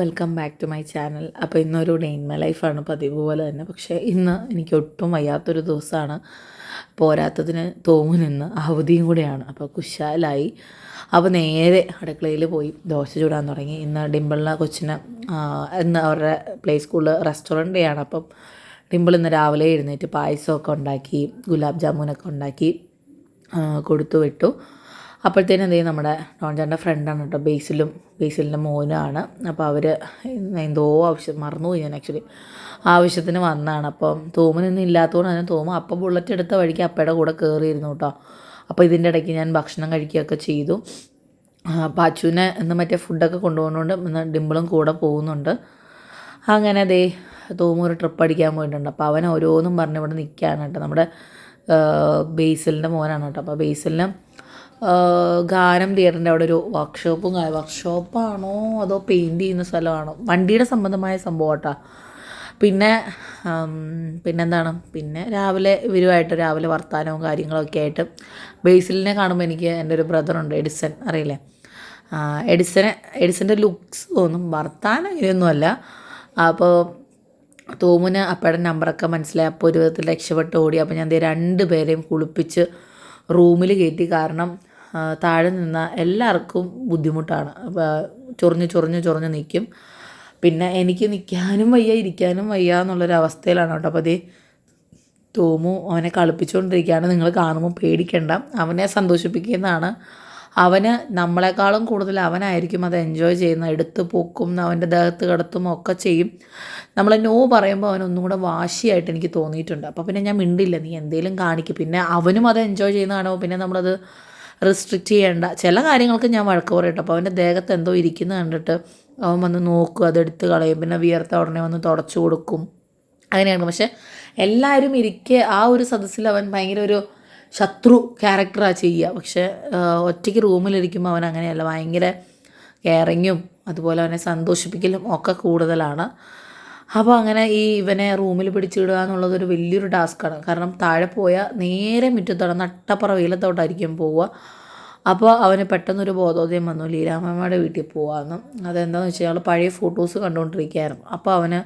Welcome back to my channel അപ്പോൾ ഇന്നൊരു day in my ലൈഫാണ് പതിവ് പോലെ തന്നെ. പക്ഷേ ഇന്ന് എനിക്ക് ഒട്ടും വയ്യാത്തൊരു ദിവസമാണ് പോരാത്തതിന് തോമുനിന്ന് അവധിയും കൂടെയാണ്. അപ്പോൾ കുശാലായി. അപ്പോൾ നേരെ അടുക്കളയിൽ പോയി ദോശ ചൂടാൻ തുടങ്ങി. ഇന്ന് ഡിമ്പിളിനെ കൊച്ചിന് ഇന്ന് അവരുടെ പ്ലേ സ്കൂളിൽ റെസ്റ്റോറന്റ് ആണ്. അപ്പം ഡിമ്പിൾ ഇന്ന് രാവിലെ എഴുന്നേറ്റ് പായസമൊക്കെ ഉണ്ടാക്കി ഗുലാബ് ജാമുനൊക്കെ ഉണ്ടാക്കി കൊടുത്തു വിട്ടു അപ്പോഴത്തേനും എന്ത് ചെയ്യും? നമ്മുടെ ഡോൺചാന്റെ ഫ്രണ്ടാണ് കേട്ടോ. ബേസിലും ബേസിലിന്റെ മോനാണ്. അപ്പോൾ അവർ എന്തോ ആവശ്യം മറന്നുപോയി ഞാൻ ആക്ച്വലി ആവശ്യത്തിന് വന്നതാണ് അപ്പം തോമനൊന്നും ഇല്ലാത്തതുകൊണ്ട് തന്നെ തോമ അപ്പം ബുള്ളറ്റ് എടുത്ത വഴിക്ക് അപ്പയുടെ കൂടെ കയറിയിരുന്നു കേട്ടോ. അപ്പോൾ ഇതിന്റെ ഇടയ്ക്ക് ഞാൻ ഭക്ഷണം കഴിക്കുകയൊക്കെ ചെയ്തു. പാച്ചുവിനെ ഇന്ന് മറ്റേ ഫുഡൊക്കെ കൊണ്ടുപോകുന്നതുകൊണ്ട് ഡിമ്പിളും കൂടെ പോകുന്നുണ്ട്. അങ്ങനെ അതേ തോമ ഒരു ട്രിപ്പ് അടിക്കാൻ പോയിട്ടുണ്ട്. അപ്പോൾ അവൻ ഓരോന്നും പറഞ്ഞ് ഇവിടെ നിൽക്കുകയാണ് കേട്ടോ. നമ്മുടെ ബേസിലിന്റെ മോനാണ് കേട്ടോ. അപ്പോൾ ബേസിലിന് ഗാനം തിയേറ്ററിന്റെ അവിടെ ഒരു വർക്ക്ഷോപ്പും വർക്ക്ഷോപ്പാണോ അതോ പെയിന്റ് ചെയ്യുന്ന സ്ഥലമാണോ? വണ്ടിയുടെ സംബന്ധമായ സംഭവം കേട്ടോ പിന്നെ പിന്നെന്താണ്? പിന്നെ രാവിലെ ഇവരുമായിട്ട് രാവിലെ വർത്തമാനവും കാര്യങ്ങളൊക്കെ ആയിട്ട് ബേസിലിനെ കാണുമ്പോൾ എനിക്ക് എന്റെ ഒരു ബ്രദറുണ്ട് എഡിസൺ അറിയില്ലേ? എഡിസനെ എഡിസന്റെ ലുക്സ് തോന്നും വർത്താനം ഇതൊന്നുമല്ല അപ്പോൾ തോമുന് അപ്പയുടെ നമ്പറൊക്കെ മനസ്സിലായി. അപ്പോൾ ഒരു വിധത്തിൽ രക്ഷപ്പെട്ട് ഓടി. അപ്പോൾ ഞാൻ രണ്ട് പേരെയും കുളിപ്പിച്ച് റൂമിൽ കയറ്റി കാരണം താഴെ നിന്ന എല്ലാവർക്കും ബുദ്ധിമുട്ടാണ്. ചൊറിഞ്ഞ് ചൊറിഞ്ഞ് ചൊറിഞ്ഞ് നിൽക്കും പിന്നെ എനിക്ക് നിൽക്കാനും വയ്യ ഇരിക്കാനും വയ്യ എന്നുള്ളൊരവസ്ഥയിലാണ് കേട്ടോ. അപ്പോൾ അതേ തോമു അവനെ കളിപ്പിച്ചുകൊണ്ടിരിക്കുകയാണ് നിങ്ങൾ കാണുമ്പോൾ പേടിക്കണ്ട. അവനെ സന്തോഷിപ്പിക്കുന്നതാണ്. അവന് നമ്മളെക്കാളും കൂടുതൽ അവനായിരിക്കും അത് എൻജോയ് ചെയ്യുന്ന എടുത്ത് പൊക്കും അവന്റെ ദേഹത്ത് കിടത്തും ഒക്കെ ചെയ്യും. നമ്മൾ നോ പറയുമ്പോൾ അവൻ ഒന്നും കൂടെ വാശിയായിട്ട് എനിക്ക് തോന്നിയിട്ടുണ്ട്. അപ്പോൾ പിന്നെ ഞാൻ മിണ്ടില്ല. നീ എന്തേലും കാണിക്കും. പിന്നെ അവനും അത് എൻജോയ് ചെയ്യുന്നതാണോ? പിന്നെ നമ്മളത് റെസ്ട്രിക്റ്റ് ചെയ്യേണ്ട. ചില കാര്യങ്ങൾക്ക് ഞാൻ വഴക്ക് പറയട്ടോ. അപ്പോൾ അവന്റെ ദേഹത്ത് എന്തോ ഇരിക്കുന്ന കണ്ടിട്ട് അവൻ വന്ന് നോക്കും അതെടുത്ത് കളയും. പിന്നെ വിയർത്ത ഉടനെ വന്ന് തുടച്ചു കൊടുക്കും. അങ്ങനെയാണ്. പക്ഷെ എല്ലാവരും ഇരിക്കെ ആ ഒരു സദസ്സിൽ അവൻ ഭയങ്കര ഒരു ശത്രു ക്യാരക്ടറാണ് ചെയ്യുക. പക്ഷെ ഒറ്റയ്ക്ക് റൂമിലിരിക്കുമ്പോൾ അവൻ അങ്ങനെയല്ല. ഭയങ്കര കെയറിങ്ങും അതുപോലെ അവനെ സന്തോഷിപ്പിക്കലും ഒക്കെ കൂടുതലാണ്. അപ്പോൾ അങ്ങനെ ഈ ഇവനെ റൂമിൽ പിടിച്ചിടുക എന്നുള്ളതൊരു വലിയൊരു ടാസ്ക്കാണ്. കാരണം താഴെ പോയാൽ നേരെ മുറ്റത്താണ് നട്ടപ്പുറ വെയിലത്തോട്ടായിരിക്കും പോവുക. അപ്പോൾ അവന് പെട്ടെന്നൊരു ബോധോദയം വന്നു. ലീലാമ്മയുടെ വീട്ടിൽ പോകാമെന്ന് അതെന്താണെന്ന് വെച്ചാൽ ഞങ്ങൾ പഴയ ഫോട്ടോസ് കണ്ടുകൊണ്ടിരിക്കുകയായിരുന്നു അപ്പോൾ അവന്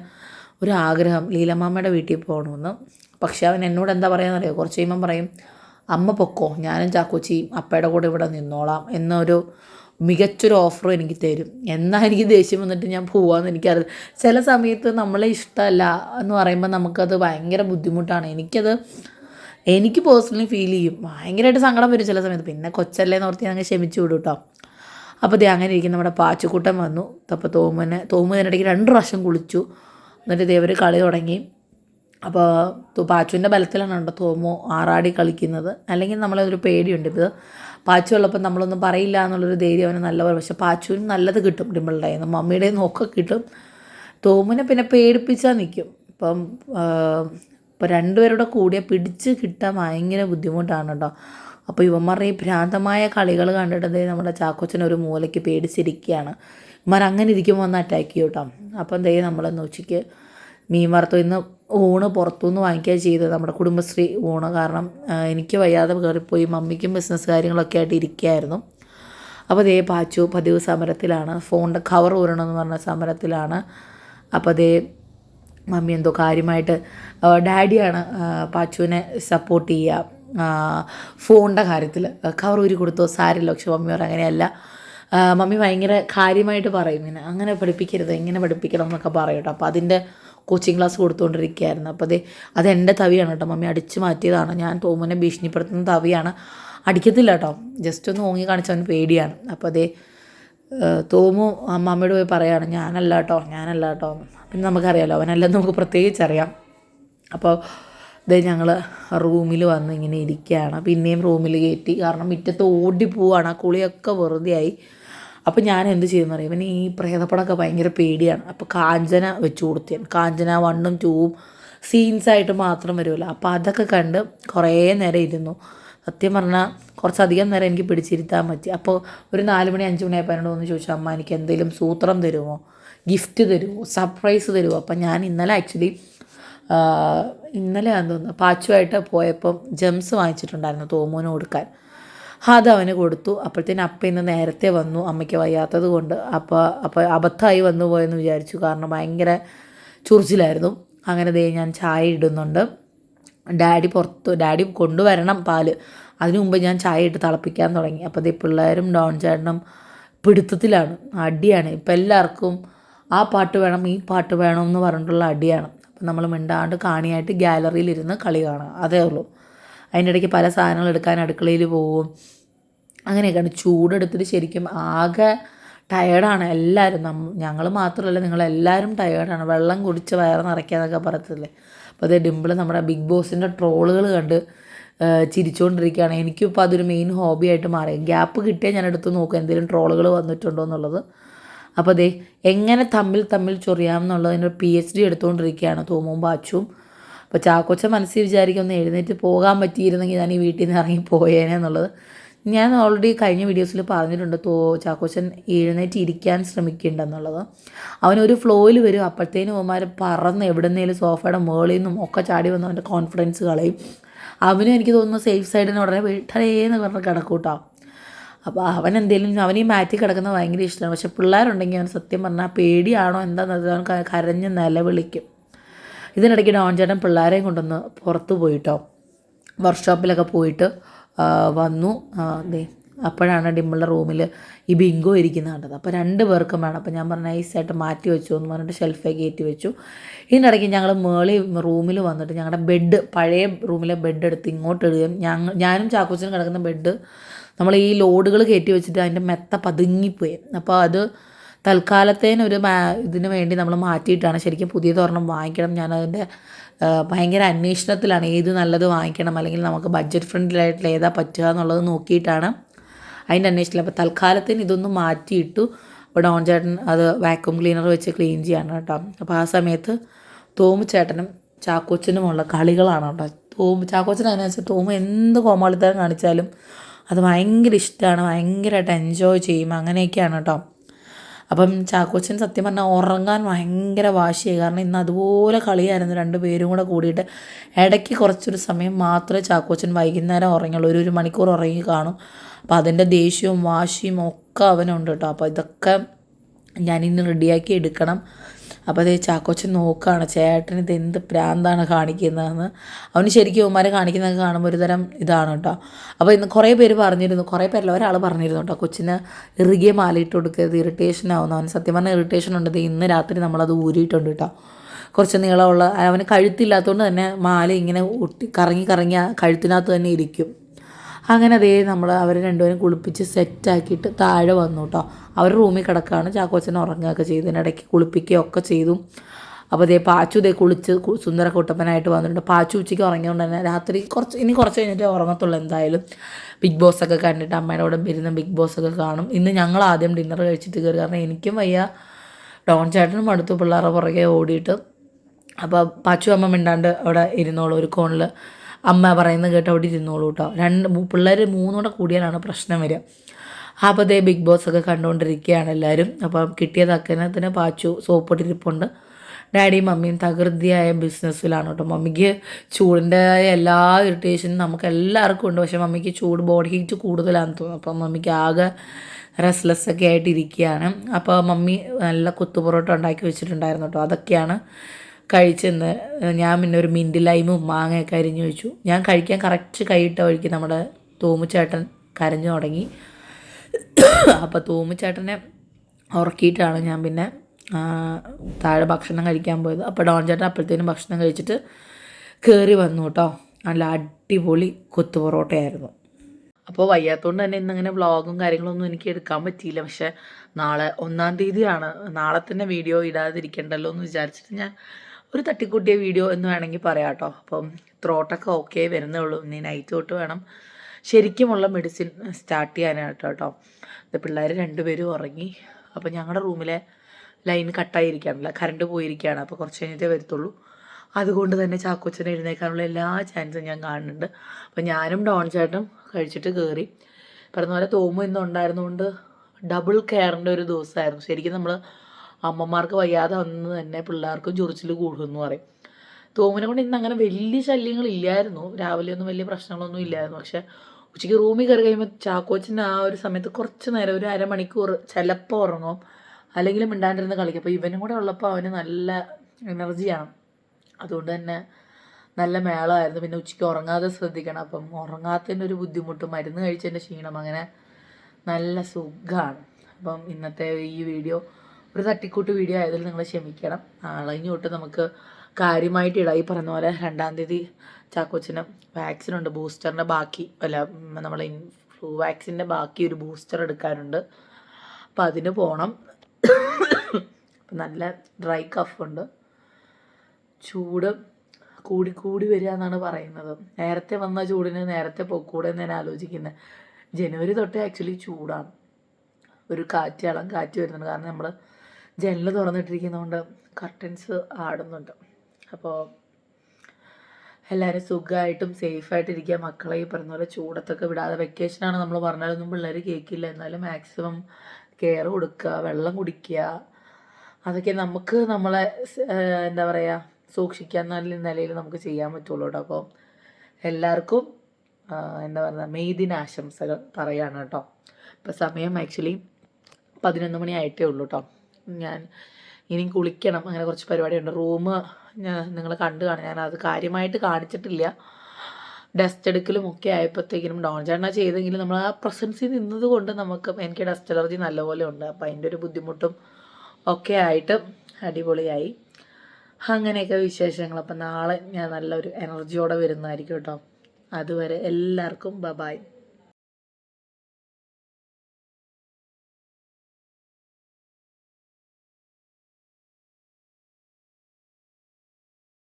ഒരു ആഗ്രഹം ലീലമ്മയുടെ വീട്ടിൽ പോകണമെന്ന് പക്ഷേ അവൻ എന്നോട് എന്താ പറയാന്നറിയോ? കുറച്ച് കഴിയുമ്പം പറയും അമ്മ പൊക്കോ? ഞാനും ചാക്കോച്ചിയും അപ്പയുടെ കൂടെ ഇവിടെ നിന്നോളാം എന്നൊരു മികച്ചൊരു ഓഫറും എനിക്ക് തരും. എന്നാൽ എനിക്ക് ദേഷ്യം വന്നിട്ട് ഞാൻ പോവാന്ന് എനിക്കറിയില്ല. ചില സമയത്ത് നമ്മളെ ഇഷ്ടമല്ല എന്ന് പറയുമ്പോൾ നമുക്കത് ഭയങ്കര ബുദ്ധിമുട്ടാണ്. എനിക്കത് എനിക്ക് പേഴ്സണലി ഫീൽ ചെയ്യും. ഭയങ്കരമായിട്ട് സങ്കടം വരും ചില സമയത്ത്. പിന്നെ കൊച്ചല്ലേ എന്ന് ഓർത്തി അങ്ങ് ക്ഷമിച്ചു വിടും കേട്ടോ അപ്പോൾ ദേ അങ്ങനെ ഇരിക്കും നമ്മുടെ പാച്ചുക്കൂട്ടം വന്നു. അപ്പോൾ തോമനെ തോമു ഇതിനിടയ്ക്ക് രണ്ട് പ്രാവശ്യം കുളിച്ചു. എന്നിട്ട് ദേവർ കളി തുടങ്ങി. അപ്പോൾ പാച്ചുവിന്റെ ബലത്തിലാണ് കേട്ടോ തോമു ആറാടി കളിക്കുന്നത്. അല്ലെങ്കിൽ നമ്മളൊരു പേടിയുണ്ട് ഇത്. പാച്ചു നമ്മളൊന്നും പറയില്ല എന്നുള്ളൊരു ധൈര്യം അവന് നല്ല പക്ഷെ പാച്ചുവിന് നല്ലത് കിട്ടും ഡിമ്പിളുടെ നിന്ന്. മമ്മിയുടെ നോക്കെ കിട്ടും. തോമുനെ പിന്നെ പേടിപ്പിച്ചാൽ നിൽക്കും. ഇപ്പം ഇപ്പോൾ രണ്ടുപേരുടെ കൂടിയ പിടിച്ച് കിട്ടാൻ ഭയങ്കര ബുദ്ധിമുട്ടാണ് കേട്ടോ. അപ്പോൾ ഇവന്മാരുടെ ഈ ഭ്രാന്തമായ കളികൾ കണ്ടിട്ട് നമ്മുടെ ചാക്കോച്ചൻ ഒരു മൂലയ്ക്ക് പേടിച്ചിരിക്കുകയാണ്. ഇവന്മാർ അങ്ങനെ ഇരിക്കുമ്പോൾ ഒന്ന് അറ്റാക്ക് ചെയ്യും കേട്ടോ. അപ്പം ദേ നമ്മളെന്ന് ഉച്ചയ്ക്ക് മീൻ വറുത്തു ഇന്ന് ഊണ് പുറത്തുനിന്ന് വാങ്ങിക്കുക ചെയ്തത്. നമ്മുടെ കുടുംബശ്രീ ഊണ്. കാരണം എനിക്ക് വയ്യാതെ കയറിപ്പോയി. മമ്മിക്കും ബിസിനസ് കാര്യങ്ങളൊക്കെ ആയിട്ട് ഇരിക്കുകയായിരുന്നു. അപ്പോൾ ദേ പാച്ചു പതിവ് സമരത്തിലാണ്. ഫോണിന്റെ കവർ ഊരണമെന്ന് പറഞ്ഞ സമരത്തിലാണ്. അപ്പോൾ ദേ മമ്മി എന്തോ കാര്യമായിട്ട് ഡാഡിയാണ് പാച്ചുവിനെ സപ്പോർട്ട് ചെയ്യുക. ഫോണിന്റെ കാര്യത്തിൽ കവർ ഊരി കൊടുത്തോ സാരില്ല പക്ഷെ മമ്മി പറയും അങ്ങനെയല്ല. മമ്മി ഭയങ്കര കാര്യമായിട്ട് പറയും. ഇങ്ങനെ അങ്ങനെ പഠിപ്പിക്കരുത് എങ്ങനെ പഠിപ്പിക്കണം എന്നൊക്കെ പറയും അപ്പോൾ അതിന്റെ കോച്ചിങ് ക്ലാസ് കൊടുത്തുകൊണ്ടിരിക്കുകയായിരുന്നു അപ്പോൾ അതേ അത് എന്റെ തവിയാണ് കേട്ടോ. മമ്മി അടിച്ചു മാറ്റിയതാണ്. ഞാൻ തോമുനെ ഭീഷണിപ്പെടുത്തുന്ന തവിയാണ്. അടിക്കത്തില്ല കേട്ടോ. ജസ്റ്റ് ഒന്ന് ഓങ്ങി കാണിച്ചവൻ പേടിയാണ്. അപ്പോൾ അതേ തോമു അമ്മാമ്മയോട് പോയി പറയാണ് ഞാനല്ല കേട്ടോ ഞാനല്ല കേട്ടോ. പിന്നെ നമുക്കറിയാമല്ലോ അവനല്ലെന്ന് നമുക്ക് പ്രത്യേകിച്ച് അറിയാം. അപ്പോൾ ഇത് ഞങ്ങൾ റൂമിൽ വന്ന് ഇങ്ങനെ ഇരിക്കുകയാണ്. പിന്നെയും റൂമിൽ കയറ്റി. കാരണം മുറ്റത്ത് ഓടി പോവാണ്. ആ കുളിയൊക്കെ വെറുതെ ആയി അപ്പോൾ ഞാൻ എന്ത് ചെയ്യുന്ന അറിയാം? പിന്നെ ഈ പ്രേതപ്പടമൊക്കെ ഭയങ്കര പേടിയാണ്. അപ്പോൾ കാഞ്ചന വെച്ചു കൊടുത്തു കാഞ്ചന വണ്ണും ടൂവും സീൻസായിട്ട് മാത്രം വരുമല്ലോ അപ്പോൾ അതൊക്കെ കണ്ട് കുറേ നേരം ഇരുന്നു. സത്യം പറഞ്ഞാൽ കുറച്ചധികം നേരം എനിക്ക് പിടിച്ചിരുത്താൻ പറ്റി. അപ്പോൾ ഒരു നാല് മണി അഞ്ച് മണിയായപ്പോൾ എന്നോട് ഒന്ന് ചോദിച്ചു അമ്മ എനിക്ക് എന്തെങ്കിലും സൂത്രം തരുമോ? ഗിഫ്റ്റ് തരുമോ? സർപ്രൈസ് തരുമോ? അപ്പം ഞാൻ ഇന്നലെ ആക്ച്വലി ഇന്നലെ ആണെന്ന് തോന്നുന്നു പാച്ചുമായിട്ട് പോയപ്പം ജെംസ് വാങ്ങിച്ചിട്ടുണ്ടായിരുന്നു തോമോന് കൊടുക്കാൻ. അത് അവന് കൊടുത്തു. അപ്പോഴത്തേന് അപ്പ ഇന്ന് നേരത്തെ വന്നു. അമ്മയ്ക്ക് വയ്യാത്തത് കൊണ്ട് അപ്പോൾ അപ്പോൾ അബദ്ധമായി വന്നു പോയെന്ന് വിചാരിച്ചു. കാരണം ഭയങ്കര ചൊറിച്ചിലായിരുന്നു. അങ്ങനെ ദേ ഞാൻ ചായ ഇടുന്നുണ്ട്. ഡാഡി പുറത്ത് ഡാഡി കൊണ്ടുവരണം പാൽ. അതിനു മുമ്പ് ഞാൻ ചായ ഇട്ട് തിളപ്പിക്കാൻ തുടങ്ങി. അപ്പോൾ ദേ പിള്ളേരും ഡോൺ ചേട്ടനും പിടുത്തത്തിലാണ്. അടിയാണ്. ഇപ്പം എല്ലാവർക്കും ആ പാട്ട് വേണം ഈ പാട്ട് വേണം എന്ന് പറഞ്ഞിട്ടുള്ള അടിയാണ്. അപ്പം നമ്മൾ മിണ്ടാണ്ട് കാണിയായിട്ട് ഗാലറിയിൽ ഇരുന്ന് കളി കാണുക അതേ ഉള്ളൂ. അതിന്റെ ഇടയ്ക്ക് പല സാധനങ്ങൾ എടുക്കാൻ അടുക്കളയിൽ പോവും. അങ്ങനെയൊക്കെയാണ്. ചൂടെടുത്തിട്ട് ശരിക്കും ആകെ ടയേർഡാണ് എല്ലാവരും. നമ്മ ഞങ്ങൾ മാത്രമല്ല നിങ്ങളെല്ലാവരും ടയേർഡാണ്. വെള്ളം കുടിച്ച് വയറ് നിറയ്ക്കാന്നൊക്കെ പറയത്തില്ലേ? അപ്പോൾ അതേ ഡിമ്പിൾ നമ്മുടെ ബിഗ് ബോസിന്റെ ട്രോളുകൾ കണ്ട് ചിരിച്ചുകൊണ്ടിരിക്കുകയാണ്. എനിക്കും ഇപ്പോൾ അതൊരു മെയിൻ ഹോബി ആയിട്ട് മാറി. ഗ്യാപ്പ് കിട്ടിയാൽ ഞാൻ എടുത്ത് നോക്കും എന്തെങ്കിലും ട്രോളുകൾ വന്നിട്ടുണ്ടോ എന്നുള്ളത്. അപ്പോൾ ദേ എങ്ങനെ തമ്മിൽ തമ്മിൽ ചൊറിയാം എന്നുള്ളതിന്റെ പി എച്ച് ഡി എടുത്തുകൊണ്ടിരിക്കുകയാണ് തോമും ബാച്ചും അപ്പോൾ ചാക്കോച്ച മനസ്സിൽ വിചാരിക്കും ഒന്ന് എഴുന്നേറ്റ് പോകാൻ പറ്റിയിരുന്നെങ്കിൽ ഞാൻ ഈ വീട്ടിൽ നിന്ന് ഇറങ്ങി പോയേനെ എന്നുള്ളത്. ഞാൻ ഓൾറെഡി കഴിഞ്ഞ വീഡിയോസിൽ പറഞ്ഞിട്ടുണ്ട് തോ ചാക്കോച്ചൻ എഴുന്നേറ്റ് ഇരിക്കാൻ ശ്രമിക്കുന്നുണ്ടെന്നുള്ളത് അവനൊരു ഫ്ലോയിൽ വരും. അപ്പോഴത്തേനും അവന്മാർ പറന്ന് എവിടെന്നേലും സോഫയുടെ മുകളിൽ നിന്നും ഒക്കെ ചാടി വന്ന് അവന്റെ കോൺഫിഡൻസ് കളയും. അവനും എനിക്ക് തോന്നുന്നു സേഫ് സൈഡിന് ഉടനെ വീട്ടേന്ന് പറഞ്ഞ് കിടക്കൂട്ടോ അപ്പോൾ അവൻ എന്തെങ്കിലും അവൻ ഈ മാറ്റി കിടക്കുന്നത് ഭയങ്കര ഇഷ്ടമാണ് പക്ഷെ പിള്ളേരുണ്ടെങ്കിൽ അവൻ സത്യം പറഞ്ഞാൽ പേടിയാണോ എന്താണെന്ന് അവൻ കരഞ്ഞ് നിലവിളിക്കും. ഇതിനിടയ്ക്ക് ഡോൺ ചേട്ടൻ പിള്ളേരെയും കൊണ്ടൊന്ന് പുറത്ത് പോയിട്ടോ വർക്ക്ഷോപ്പിലൊക്കെ പോയിട്ട് വന്നു. അതെ അപ്പോഴാണ് ഡിമ്പിളുടെ റൂമിൽ ഈ ബിങ്കോ ഇരിക്കുന്ന കണ്ടത്. അപ്പോൾ രണ്ട് പേർക്കും വേണം. അപ്പോൾ ഞാൻ പറഞ്ഞ നൈസായിട്ട് മാറ്റി വെച്ചു എന്ന് പറഞ്ഞിട്ട് ഷെൽഫേ കയറ്റി വെച്ചു. ഇതിനിടയ്ക്ക് ഞങ്ങൾ മേളി റൂമിൽ വന്നിട്ട് ഞങ്ങളുടെ ബെഡ് പഴയ റൂമിലെ ബെഡ് എടുത്ത് ഇങ്ങോട്ട് ഇടുകയും ഞങ്ങൾ ഞാനും ചാക്കോച്ചനും കിടക്കുന്ന ബെഡ് നമ്മൾ ഈ ലോഡുകൾ കയറ്റി വെച്ചിട്ട് അതിന്റെ മെത്ത പതുങ്ങിപ്പോയി. അപ്പോൾ അത് തൽക്കാലത്തേന് ഒരു മാ ഇതിന് വേണ്ടി നമ്മൾ മാറ്റിയിട്ടാണ് ശരിക്കും പുതിയ ഒരെണ്ണം വാങ്ങിക്കണം. ഞാനതിന്റെ ഭയങ്കര അന്വേഷണത്തിലാണ് ഏത് നല്ലത് വാങ്ങിക്കണം അല്ലെങ്കിൽ നമുക്ക് ബഡ്ജറ്റ് ഫ്രണ്ട്ലിയായിട്ടുള്ള ഏതാ പറ്റുക എന്നുള്ളത് നോക്കിയിട്ടാണ് അതിന്റെ അന്വേഷണത്തിൽ. അപ്പോൾ തൽക്കാലത്തിന് ഇതൊന്ന് മാറ്റിയിട്ടു അപ്പോൾ ഡോൺ ചേട്ടൻ അത് വാക്യൂം ക്ലീനർ വെച്ച് ക്ലീൻ ചെയ്യാണ് കേട്ടോ. അപ്പോൾ ആ സമയത്ത് തോമു ചേട്ടനും ചാക്കോച്ചനുമുള്ള കളികളാണ് കേട്ടോ. തോമു ചാക്കോച്ചൻ അതിനനുസരിച്ച് തോമു എന്ത് കോമാളിത്തരം കാണിച്ചാലും അത് ഭയങ്കര ഇഷ്ടമാണ് ഭയങ്കരമായിട്ട് എൻജോയ് ചെയ്യും അങ്ങനെയൊക്കെയാണ് കേട്ടോ. അപ്പം ചാക്കോച്ചൻ സത്യം പറഞ്ഞാൽ ഉറങ്ങാൻ ഭയങ്കര വാശിയായി. കാരണം ഇന്ന് അതുപോലെ കളിയായിരുന്നു രണ്ട് പേരും കൂടെ കൂടിയിട്ട്. ഇടയ്ക്ക് കുറച്ചൊരു സമയം മാത്രമേ ചാക്കോച്ചൻ വൈകുന്നേരം ഉറങ്ങുള്ളൂ. ഒരു ഒരു മണിക്കൂർ ഉറങ്ങി കാണും. അപ്പോൾ അതിന്റെ ദേഷ്യവും വാശിയും ഒക്കെ അവനുണ്ട് കേട്ടോ. അപ്പോൾ ഇതൊക്കെ ഞാനിന്ന് റെഡിയാക്കി എടുക്കണം. അപ്പോൾ അതേ ചാക്കോച്ചൻ നോക്കുകയാണ് ചേട്ടൻ ഇത് എന്ത് പ്രാന്താണ് കാണിക്കുന്നതെന്ന്. അവന് ശരിക്കും ഉമ്മാരെ കാണിക്കുന്നതൊക്കെ കാണുമ്പോൾ ഒരു തരം ഇതാണ് കേട്ടോ അപ്പോൾ ഇന്ന് കുറേ പേര് പറഞ്ഞിരുന്നു കുറേ പേരല്ല ഒരാൾ പറഞ്ഞിരുന്നു കേട്ടോ കൊച്ചിന് ഇറുകിയ മാലയിട്ട് കൊടുക്കരുത് ഇറിറ്റേഷൻ ആവുന്നു അവന്. സത്യം പറഞ്ഞാൽ ഇറിറ്റേഷൻ ഉണ്ട്. ഇന്ന് രാത്രി നമ്മളത് ഊരിയിട്ടുണ്ട് കേട്ടോ കുറച്ച് നീളമുള്ള അവന് കഴുത്തില്ലാത്തതുകൊണ്ട് തന്നെ മാല ഇങ്ങനെ ഒട്ടി കറങ്ങി കറങ്ങി കഴുത്തിനകത്ത് തന്നെ ഇരിക്കും. അങ്ങനെ അതേ നമ്മൾ അവർ രണ്ടുപേരും കുളിപ്പിച്ച് സെറ്റാക്കിയിട്ട് താഴെ വന്നു കേട്ടോ അവർ റൂമിൽ കിടക്കുകയാണ് ചാക്കോച്ചൻ ഉറങ്ങുകയൊക്കെ ചെയ്തതിനിടയ്ക്ക് കുളിപ്പിക്കുകയൊക്കെ ചെയ്തു. അപ്പോൾ ദേ പാച്ചു ഇതേ കുളിച്ച് സുന്ദര കുട്ടപ്പനായിട്ട് വന്നിട്ടുണ്ട്. പാച്ചു ഉച്ചയ്ക്ക് ഉറങ്ങിയതുകൊണ്ട് തന്നെ രാത്രി കുറച്ച് ഇനി കുറച്ച് കഴിഞ്ഞിട്ട് ഉറങ്ങത്തുള്ളൂ എന്തായാലും. ബിഗ് ബോസ് ഒക്കെ കണ്ടിട്ട് അമ്മയുടെ കൂടെ ഇരുന്ന് ബിഗ് ബോസ് ഒക്കെ കാണും. ഇന്ന് ഞങ്ങൾ ആദ്യം ഡിന്നർ കഴിച്ചിട്ട് കയറി കാരണം എനിക്കും വയ്യ. ഡോൺ ചേട്ടനും അടുത്ത് പിള്ളേരുടെ പുറകെ ഓടിയിട്ട്. അപ്പോൾ പാച്ചു അമ്മ മിണ്ടാണ്ട് അവിടെ ഇരുന്നോളൂ ഒരു കോണിൽ അമ്മ പറയുന്നത് കേട്ട് അവിടെ ഇരുന്നോളൂ കേട്ടോ രണ്ട് പിള്ളേർ മൂന്നൂടെ കൂടിയാലാണ് പ്രശ്നം വരിക. അപ്പോൾ അതേ ബിഗ് ബോസ് ഒക്കെ കണ്ടുകൊണ്ടിരിക്കുകയാണ് എല്ലാവരും അപ്പം കിട്ടിയ തന്നെ പാച്ചു സോപ്പിട്ടിരിപ്പുണ്ട്. ഡാഡിയും മമ്മിയും തകൃതിയായ ബിസിനസ്സിലാണ് കേട്ടോ മമ്മിക്ക് ചൂടിന്റെ എല്ലാ ഇറിറ്റേഷനും നമുക്ക് എല്ലാവർക്കും ഉണ്ട്. പക്ഷേ മമ്മിക്ക് ചൂട് ബോഡി ഹീറ്റ് കൂടുതലാണെന്ന് തോന്നുന്നു. അപ്പം മമ്മിക്ക് ആകെ റെസ്ലെസ് ഒക്കെ ആയിട്ടിരിക്കുകയാണ് അപ്പോൾ മമ്മി നല്ല കുത്തുപൊറോട്ട ഉണ്ടാക്കി വെച്ചിട്ടുണ്ടായിരുന്നു കേട്ടോ അതൊക്കെയാണ് കഴിച്ചെന്ന് ഞാൻ പിന്നെ ഒരു മിന്റ് ലൈമും മാങ്ങയൊക്കെ അരിഞ്ഞു വെച്ചു. ഞാൻ കഴിക്കാൻ കറക്റ്റ് കൈയിട്ട വഴിക്ക് നമ്മുടെ തോമുച്ചേട്ടൻ കരഞ്ഞു തുടങ്ങി. അപ്പോൾ തോമുച്ചേട്ടനെ ഉറക്കിയിട്ടാണ് ഞാൻ പിന്നെ താഴെ ഭക്ഷണം കഴിക്കാൻ പോയത്. അപ്പോൾ ഡോൺ ചേട്ടൻ അപ്പോഴത്തേനും ഭക്ഷണം കഴിച്ചിട്ട് കയറി വന്നു കേട്ടോ നല്ല അടിപൊളി കൊത്തു പൊറോട്ടയായിരുന്നു. അപ്പോൾ വയ്യാത്തതുകൊണ്ട് തന്നെ ഇന്നങ്ങനെ വ്ളോഗും കാര്യങ്ങളൊന്നും എനിക്ക് എടുക്കാൻ പറ്റിയില്ല. പക്ഷേ നാളെ ഒന്നാം തീയതിയാണ്. നാളെ തന്നെ വീഡിയോ ഇടാതിരിക്കണ്ടല്ലോ എന്ന് വിചാരിച്ചിട്ട് ഞാൻ ഒരു തട്ടിക്കൂട്ടിയ വീഡിയോ എന്ന് വേണമെങ്കിൽ പറയാം കേട്ടോ അപ്പം ത്രോട്ടൊക്കെ ഓക്കെ വരുന്നേ ഉള്ളൂ ഇനി നൈറ്റ് തൊട്ട് വേണം ശരിക്കുമുള്ള മെഡിസിൻ സ്റ്റാർട്ട് ചെയ്യാനായിട്ട് കേട്ടോ. പിള്ളേർ രണ്ടുപേരും ഉറങ്ങി. അപ്പോൾ ഞങ്ങളുടെ റൂമിലെ ലൈൻ കട്ടായിരിക്കുകയാണല്ലോ കറണ്ട് പോയിരിക്കുകയാണ് അപ്പോൾ കുറച്ച് കഴിഞ്ഞിട്ടേ വരത്തുള്ളൂ. അതുകൊണ്ട് തന്നെ ചാക്കോച്ചനെ എഴുന്നേക്കാനുള്ള എല്ലാ ചാൻസും ഞാൻ കാണുന്നുണ്ട്. അപ്പോൾ ഞാനും ഡോൺ ചേട്ടനും കഴിച്ചിട്ട് കയറി പറഞ്ഞ പോലെ തോമു ഇന്നുണ്ടായിരുന്നുകൊണ്ട് ഡബിൾ കെയറിന്റെ ഒരു ദിവസമായിരുന്നു ശരിക്കും നമ്മൾ അമ്മമാർക്ക് വയ്യാതെ വന്ന് തന്നെ പിള്ളേർക്കും ചൊറിച്ചിൽ കൂടുമെന്ന് പറയും. തോമിനെ കൊണ്ട് ഇന്ന് അങ്ങനെ വലിയ ശല്യങ്ങളില്ലായിരുന്നു. രാവിലെ ഒന്നും വലിയ പ്രശ്നങ്ങളൊന്നും ഇല്ലായിരുന്നു. പക്ഷെ ഉച്ചയ്ക്ക് റൂമിൽ കയറി കഴിയുമ്പോൾ ചാക്കോച്ചിന്റെ ആ ഒരു സമയത്ത് കുറച്ച് നേരം ഒരു അരമണിക്കൂർ ചിലപ്പോൾ ഉറങ്ങും. അല്ലെങ്കിൽ മിണ്ടാണ്ടിരുന്ന് കളിക്കും. അപ്പോൾ ഇവനും കൂടെ ഉള്ളപ്പോൾ അവന് നല്ല എനർജിയാണ് അതുകൊണ്ട് തന്നെ നല്ല മേളമായിരുന്നു. പിന്നെ ഉച്ചയ്ക്ക് ഉറങ്ങാതെ ശ്രദ്ധിക്കണം. അപ്പം ഉറങ്ങാത്തതിന്റെ ഒരു ബുദ്ധിമുട്ട് മരുന്ന് കഴിച്ചതിന്റെ ക്ഷീണം അങ്ങനെ നല്ല സുഖമാണ് അപ്പം ഇന്നത്തെ ഈ വീഡിയോ ഒരു തട്ടിക്കൂട്ട് വീഡിയോ ആയതിൽ നിങ്ങൾ ക്ഷമിക്കണം. നാളെ തൊട്ട് നമുക്ക് കാര്യമായിട്ട് ഇടായി പറഞ്ഞ പോലെ രണ്ടാം തീയതി ചാക്കോച്ചിന് വാക്സിൻ ഉണ്ട്. ബൂസ്റ്ററിന്റെ ബാക്കി അല്ല നമ്മളെ ഫ്ലൂ വാക്സിന്റെ ബാക്കി ഒരു ബൂസ്റ്റർ എടുക്കാനുണ്ട്. അപ്പം അതിന് പോകണം അപ്പം നല്ല ഡ്രൈ കഫുണ്ട് ചൂട് കൂടി കൂടി വരിക എന്നാണ് പറയുന്നത്. നേരത്തെ വന്ന ചൂടിന് നേരത്തെ പൊക്കൂടെ എന്ന് ഞാൻ ആലോചിക്കുന്നത് ജനുവരി തൊട്ടേ ആക്ച്വലി ചൂടാണ്. ഒരു കാറ്റ് ഇളം കാറ്റ് വരുന്നുണ്ട്. കാരണം നമ്മൾ ജനൽ തുറന്നിട്ടിരിക്കുന്നതുകൊണ്ട് കർട്ടൻസ് ആടുന്നുണ്ട്. അപ്പോൾ എല്ലാവരും സുഖമായിട്ടും സേഫായിട്ടിരിക്കുക മക്കളെ ഈ പറഞ്ഞ പോലെ ചൂടത്തൊക്കെ വിടാതെ വെക്കേഷനാണ് നമ്മൾ പറഞ്ഞാലൊന്നും പിള്ളേർ കേൾക്കില്ല എന്നാലും മാക്സിമം കെയർ കൊടുക്കുക വെള്ളം കുടിക്കുക അതൊക്കെ നമുക്ക് നമ്മളെ എന്താ പറയുക സൂക്ഷിക്കാൻ നല്ല നിലയിൽ നമുക്ക് ചെയ്യാൻ പറ്റുള്ളൂ കേട്ടോ അപ്പോൾ എല്ലാവർക്കും എന്താ പറയുക മെയ് ദിനാശംസകൾ പറയാണ് കേട്ടോ ഇപ്പോൾ സമയം ആക്ച്വലി പതിനൊന്ന് മണി ആയിട്ടേ ഉള്ളൂ കേട്ടോ ഞാൻ ഇനി കുളിക്കണം. അങ്ങനെ കുറച്ച് പരിപാടിയുണ്ട്. റൂം നിങ്ങൾ കണ്ടു കാണും. ഞാൻ അത് കാര്യമായിട്ട് കാണിച്ചിട്ടില്ല. ഡസ്റ്റ് എടുക്കലും ഒക്കെ ആയപ്പോഴത്തേക്കിനും ഡോൺ ചേട്ടന ചെയ്തെങ്കിലും നമ്മൾ ആ പ്രസൻസിൽ നിന്നത് കൊണ്ട് നമുക്ക് എനിക്ക് ഡസ്റ്റ് അലർജി നല്ലപോലെ ഉണ്ട്. അപ്പം അതിന്റെ ഒരു ബുദ്ധിമുട്ടും ഒക്കെ ആയിട്ട് അടിപൊളിയായി. അങ്ങനെയൊക്കെ വിശേഷങ്ങൾ. അപ്പം നാളെ ഞാൻ നല്ലൊരു എനർജിയോടെ വരുന്നതായിരിക്കും കേട്ടോ. അതുവരെ എല്ലാവർക്കും ബബായ് ബായ്